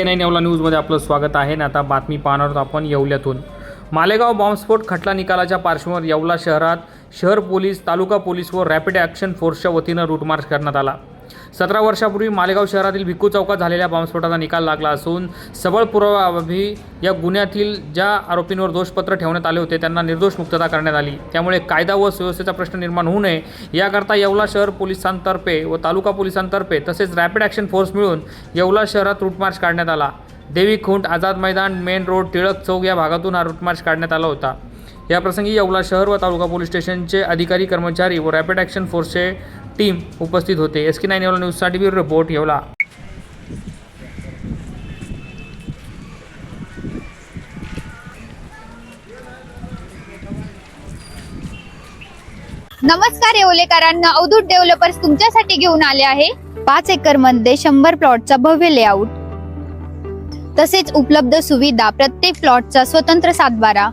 K nine Yeola न्यूजमध्ये आपलं स्वागत आहे. ना आता बातमी पाहणार आहोत आपण येवल्यातून. मालेगाव बॉम्बस्फोट खटला निकालाच्या पार्श्वभूमीवर येवला शहरात शहर पोलीस तालुका पोलीस व रॅपिड ॲक्शन फोर्सच्या वतीनं रूटमार्च करण्यात आला. सतरा वर्षापूर्वी मालेगाव शहरातील भिक्खू चौकात झालेल्या बॉम्बस्फोटाचा निकाल लागला असून सबळ पुराव्याअभावी या गुन्ह्यातील ज्या आरोपींवर दोषपत्र ठेवण्यात आले होते त्यांना निर्दोष मुक्तता करण्यात आली. त्यामुळे कायदा व सुव्यवस्थेचा प्रश्न निर्माण होऊ नये. याकरता येवला शहर पोलिसांतर्फे व तालुका पोलिसांतर्फे तसेच रॅपिड ॲक्शन फोर्स मिळून येवला शहरात रूटमार्च काढण्यात आला. देवी खुंट आझाद मैदान मेन रोड टिळक चौक या भागातून हा रूटमार्च काढण्यात आला होता. याप्रसंगी येवला शहर व तालुका पोलीस स्टेशनचे अधिकारी कर्मचारी व रॅपिड ॲक्शन फोर्सचे टीम उपस्थित होते. एस के नाईन येवला न्यूजसाठी ब्युरो रिपोर्ट येवला. नमस्कार येवलेकरांना अवधूत डेव्हलपर्स तुमच्यासाठी घेऊन आले आहे. पाच एकरमध्ये शंभर प्लॉटचा भव्य लेआउट. तसेच उपलब्ध सुविधा प्रत्येक प्लॉटचा स्वतंत्र सातबारा.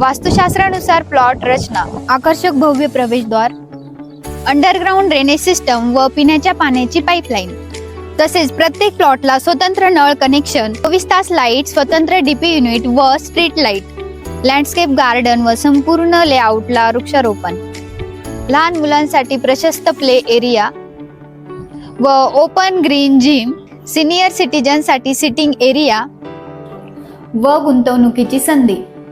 वास्तुशास्त्रानुसार प्लॉट रचना आकर्षक भव्य प्रवेशद्वार अंडरग्राउंड ड्रेनेज सिस्टम व पिण्याच्या पाण्याची पाईपलाईन तसेच प्रत्येक प्लॉटला स्वतंत्र नळ कनेक्शन चोवीस तास लाइट स्वतंत्र डीपी युनिट व स्ट्रीट लाइट लँडस्केप गार्डन व संपूर्ण लेआउटला वृक्षारोपण. लहान मुलांसाठी प्रशस्त प्ले एरिया व ओपन ग्रीन जिम सिनियर सिटीजनसाठी सिटिंग एरिया व गुंतवणुकीची संधी.